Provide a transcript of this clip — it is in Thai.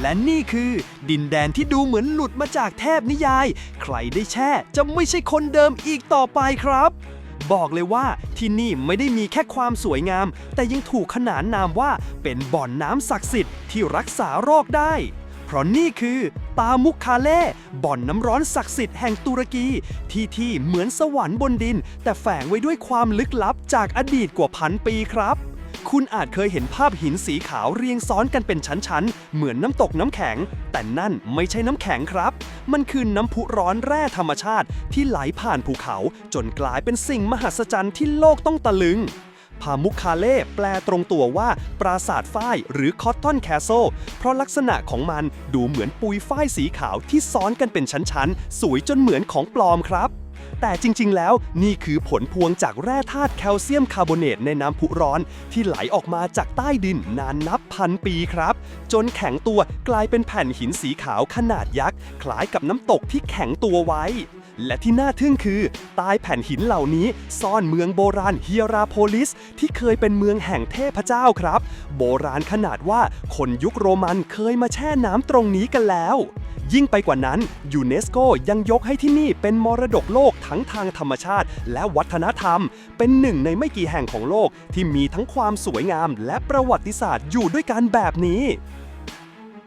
และนี่คือ ดินแดนที่ดูเหมือนหลุดมาจากเทพนิยาย ใครได้แช่จะไม่ใช่คนเดิมอีกต่อไปครับ บอกเลยว่าที่นี่ไม่ได้มีแค่ความสวยงาม แต่ยังถูกขนานนามว่าเป็นบ่อนน้ำศักดิ์สิทธิ์ที่รักษาโรคได้ เพราะนี่คือ ตามุกคาเล่ บ่อนน้ำร้อนศักดิ์สิทธิ์แห่งตุรกี ที่ที่เหมือนสวรรค์บนดิน แต่แฝงไว้ด้วยความลึกลับจากอดีตกว่าพันปีครับ คุณอาจเคยเห็นภาพหินสีขาวเรียงซ้อนกันเป็นชั้น ๆ เหมือนน้ำตกน้ำแข็ง แต่นั่นไม่ใช่น้ำแข็งครับ มันคือน้ำพุร้อนแร่ธรรมชาติที่ไหลผ่านภูเขา จนกลายเป็นสิ่งมหัศจรรย์ที่โลกต้องตะลึงพามุคคาเล่แปลตรงตัวว่า ปราสาทฝ้ายหรือคอตตอนแคส l เพราะลักษณะของมันดูเหมือนปุยฝ้ายสีขาวที่ซ้อนกันเป็นชั้น ๆ สวยจนเหมือนของปลอมครับ แต่จริง ๆ แล้วนี่คือผลพวงจากแร่ธาตุแคลเซียมคาร์บอเนตในน้ำพุร้อน ที่ไหลออกมาจากใต้ดินนานนับพันปีครับ จนแข็งตัวกลายเป็นแผ่นหินสีขาวขนาดยักษ์ คล้ายกับน้ำตกที่แข็งตัวไว้ และที่น่าทึ่งคือใต้แผ่นหินเหล่านี้ซ่อนเมืองโบราณเฮียราโพลิส ที่เคยเป็นเมืองแห่งเทพเจ้าครับ โบราณขนาดว่าคนยุคโรมันเคยมาแช่น้ำตรงนี้กันแล้ว ยิ่งไปกว่านั้นยูเนสโกยังยกให้ที่นี่เป็นมรดกโลกทั้งทางธรรมชาติ และวัฒนธรรม เป็นหนึ่งในไม่กี่แห่งของโลกที่มีทั้งความสวยงาม และประวัติศาสตร์อยู่ด้วยกันแบบนี้